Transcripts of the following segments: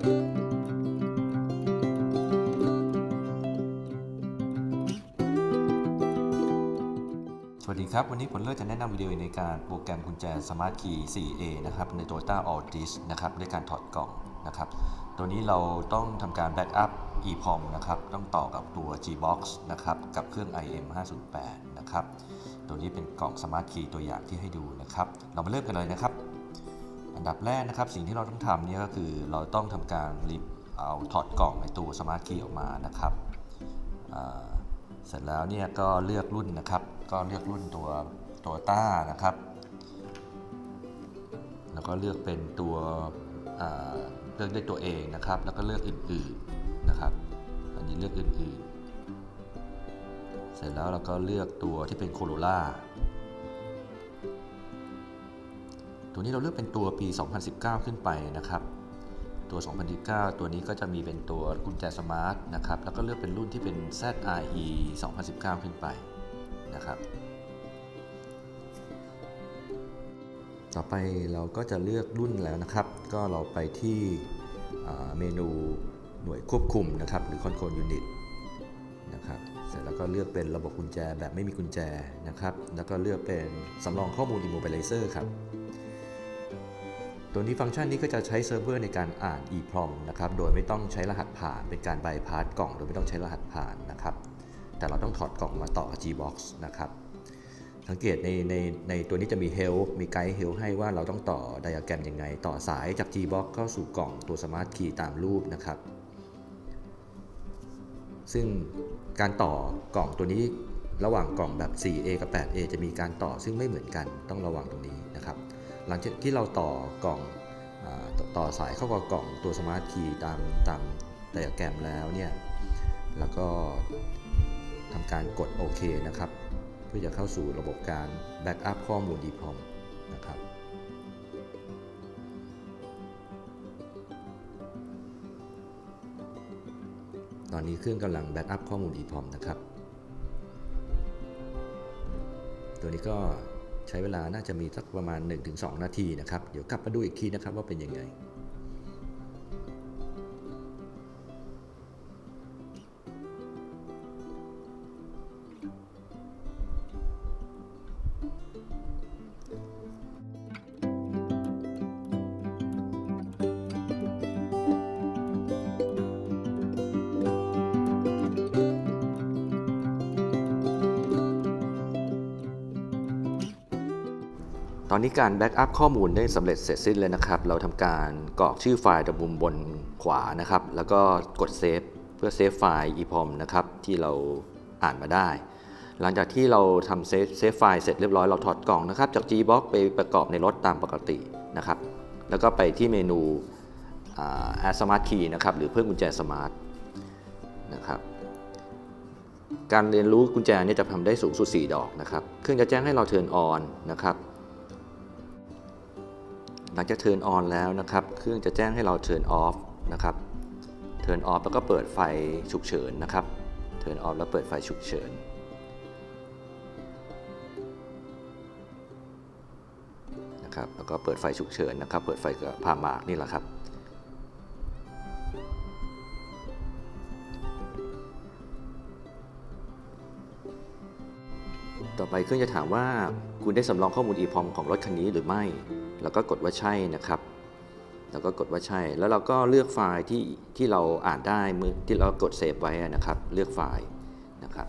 สวัสดีครับ วันนี้ผลเลือกจะแนะนำวิดีโอในการโปรแกรมกุญแจ Smart Key 4A นะครับ ใน Toyota Altis นะครับด้วยการถอดกล่องนะครับ ตัวนี้เราต้องทำการแบ็กอัพ EPROM นะครับ ต้องต่อกับตัว G-Box นะครับ กับเครื่อง IM 508นะครับ ตัวนี้เป็นกล่อง Smart Key ตัวอย่างที่ให้ดูนะครับ เรามาเริ่มกันเลยนะครับ อันดับแรกนะครับ สิ่งที่เราต้องทำนี่ก็คือเราต้องทำการรีบเอาถอดกล่องในตัว Smart Key ออกมานะครับเสร็จแล้วเนี่ยก็เลือกรุ่นนะครับ ก็เลือกรุ่นตัวตัวต้านะครับ แล้วก็เลือกเป็นตัวเลือกได้ตัวเองนะครับ แล้วก็เลือกอื่นๆนะครับ อันนี้เลือกอื่นๆ เสร็จแล้วเราก็เลือกตัวที่เป็นโคโรล่า ตัวนี้เราเลือกเป็นตัวปี 2019 ขึ้นไปนะครับตัว 2019 ตัวนี้ก็จะมีเป็นตัวกุญแจสมาร์ทนะครับ แล้วก็เลือกเป็นรุ่นที่เป็น ZRE 2019 ขึ้นไปนะครับ ต่อไปเราก็จะเลือกรุ่นแล้วนะครับ ก็เราไปที่เมนูหน่วยควบคุมนะครับ หรือ Control Unit นะครับ เสร็จแล้วก็เลือกเป็นระบบกุญแจแบบไม่มีกุญแจนะครับ แล้วก็เลือกเป็นสำรองข้อมูล Immobilizer ครับ ตัวนี้ฟังก์ชันนี้ก็จะใช้เซิร์ฟเวอร์ในการอ่าน EEPROM นะครับ โดยไม่ต้องใช้รหัสผ่าน เป็นการบายพาสกล่อง โดยไม่ต้องใช้รหัสผ่านนะครับ แต่เราต้องถอดกล่องมาต่อกับ Gbox นะครับ สังเกตในในในตัวนี้จะมี Help มีไกด์ Help ให้ว่าเราต้องต่อไดอะแกรมยังไง ต่อสายจาก Gbox เข้าสู่กล่องตัว Smart Key ตามรูปนะครับ ซึ่งการต่อกล่องตัวนี้ระหว่างกล่องแบบ 4A กับ 8A จะมีการต่อซึ่งไม่เหมือนกัน ต้องระวังตรงนี้นะครับ หลังจากที่เราต่อกล่องอตต่อสายเข้ากับกล่องตัวสมาร์ทคีย์ตามตามไดอะแกรมแล้วเนี่ยแล้วก็ทำการกดโอเคนะครับ เพื่อจะเข้าสู่ระบบการแบ็กอัพข้อมูล EPROM นะครับตอนนี้เครื่องกำลังแบ็กอัพข้อมูล EPROM นะครับ ตัวนี้ก็ ใช้เวลาน่าจะมีสักประมาณ 1-2 นาทีนะครับ เดี๋ยวกลับมาดูอีกทีนะครับว่าเป็นยังไง ตอนนี้การแบ็กอัพข้อมูลได้สำเร็จเสร็จสิ้นเลยนะครับ เราทำการกรอกชื่อไฟล์ตรงมุมบนขวานะครับ แล้วก็กดเซฟเพื่อเซฟไฟล์ EPROM นะครับที่เราอ่านมาได้ หลังจากที่เราทำเซฟเซฟไฟล์เสร็จเรียบร้อยเราถอดกล่องนะครับ จาก Gbox ไปประกอบในรถตามปกตินะครับ แล้วก็ไปที่เมนูอ่า Add Smart Key นะครับหรือเพิ่มกุญแจสมาร์ทนะครับการเรียนรู้กุญแจเนี่ยจะทำได้สูงสุด 4 ดอกนะครับ เครื่องจะแจ้งให้เรา turn on นะครับ หลังจาก turn on แล้วนะครับ เครื่องจะแจ้งให้เรา turn off นะครับ turn off แล้วก็เปิดไฟฉุกเฉินนะครับ turn off แล้วเปิดไฟฉุกเฉินนะครับ แล้วก็เปิดไฟฉุกเฉินนะครับ เปิดไฟกับผ่าหมากนี่แหละครับ ต่อไปเครื่องจะถามว่าคุณได้สำรองข้อมูล EPROM ของรถคันนี้หรือไม่ แล้วก็กดว่าใช่นะครับ แล้วก็กดว่าใช่ แล้วเราก็เลือกไฟล์ที่ที่เราอ่านได้มือที่เรากดเซฟไว้นะครับ เลือกไฟล์นะครับ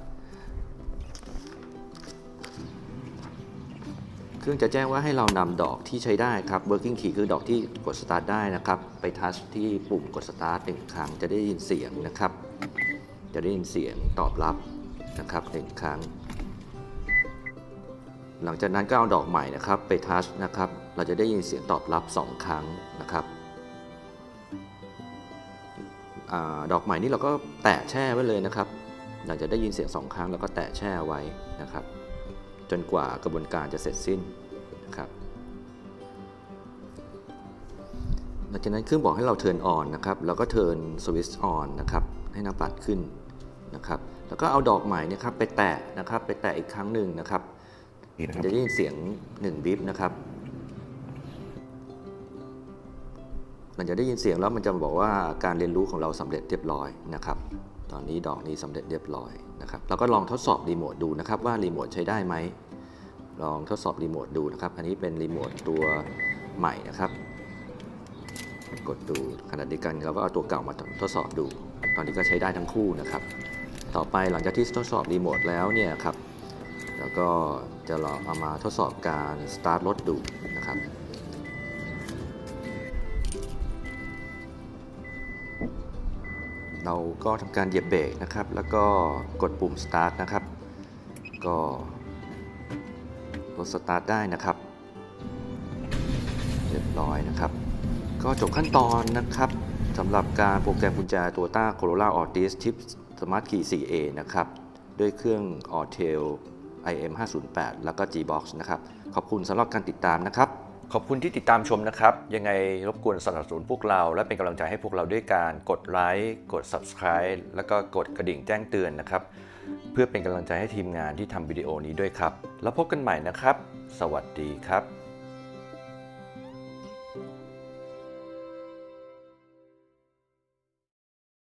เครื่องจะแจ้งว่าให้เรานำดอกที่ใช้ได้ครับ working key คือดอกที่กด start ได้นะครับ ไปทัชที่ปุ่มกด start หนึ่งครั้งจะได้ยินเสียงนะครับ จะได้ยินเสียงตอบรับนะครับหนึ่งครั้ง หลังจากนั้นก็เอาดอกใหม่นะครับไปทัชนะครับ เราจะได้ยินเสียงตอบรับ 2 ครั้งนะครับอดอกใหม่นี่เราก็แตะแช่ไว้เลยนะครับ หลังจากได้ยินเสียง2ครั้งเราก็แตะแช่ไว้นะครับ จนกว่ากระบวนการจะเสร็จสิ้นนะครับ หลังจากนั้นเครื่องบอกให้เราเทิร์นออนนะครับแล้วก็เทิร์นสวิตช์ออนนะครับ ให้หน้าปัดขึ้นนะครับ แล้วก็เอาดอกใหม่นะครับไปแตะนะครับ ไปแตะอีกครั้งหนึ่งนะครับ นี่นะครับจะได้ยินเสียง1บิปนะครับ มันจะได้ยินเสียงแล้วมันจะบอกว่าการเรียนรู้ของเราสำเร็จเรียบร้อยนะครับ ตอนนี้ดอกนี้สำเร็จเรียบร้อยนะครับเราก็ลองทดสอบรีโมทดูนะครับว่ารีโมทใช้ได้ไหมลองทดสอบรีโมทดูนะครับ อันนี้เป็นรีโมทตัวใหม่นะครับ กดดูขณะเดียวกันเราก็เอาตัวเก่ามาทดสอบดู ตอนนี้ก็ใช้ได้ทั้งคู่นะครับ ต่อไปหลังจากที่ทดสอบรีโมทแล้วเนี่ยครับ แล้วก็จะลองเอามาทดสอบการสตาร์ทรถดูนะครับเราก็ทำการเหยียบเบรกนะครับ แล้วก็กดปุ่ม start นะครับ ก็รถสตาร์ทได้นะครับ เรียบร้อยนะครับ ก็จบขั้นตอนนะครับสำหรับการโปรแกรมกุญแจ Toyota Corolla Altis Tip Smart Key 4A นะครับ ด้วยเครื่อง Autel IM 508แล้วก็ G-Box นะครับ ขอบคุณสำหรับการติดตามนะครับ ขอบคุณที่ติดตามชมนะครับ ยังไงรบกวนสนับสนุนพวกเรา และเป็นกำลังใจให้พวกเราด้วยการกดไลค์กด Subscribe แล้วก็กดกระดิ่งแจ้งเตือนนะครับ เพื่อเป็นกำลังใจให้ทีมงานที่ทำวิดีโอนี้ด้วยครับ แล้วพบกันใหม่นะครับ สวัสดีครับ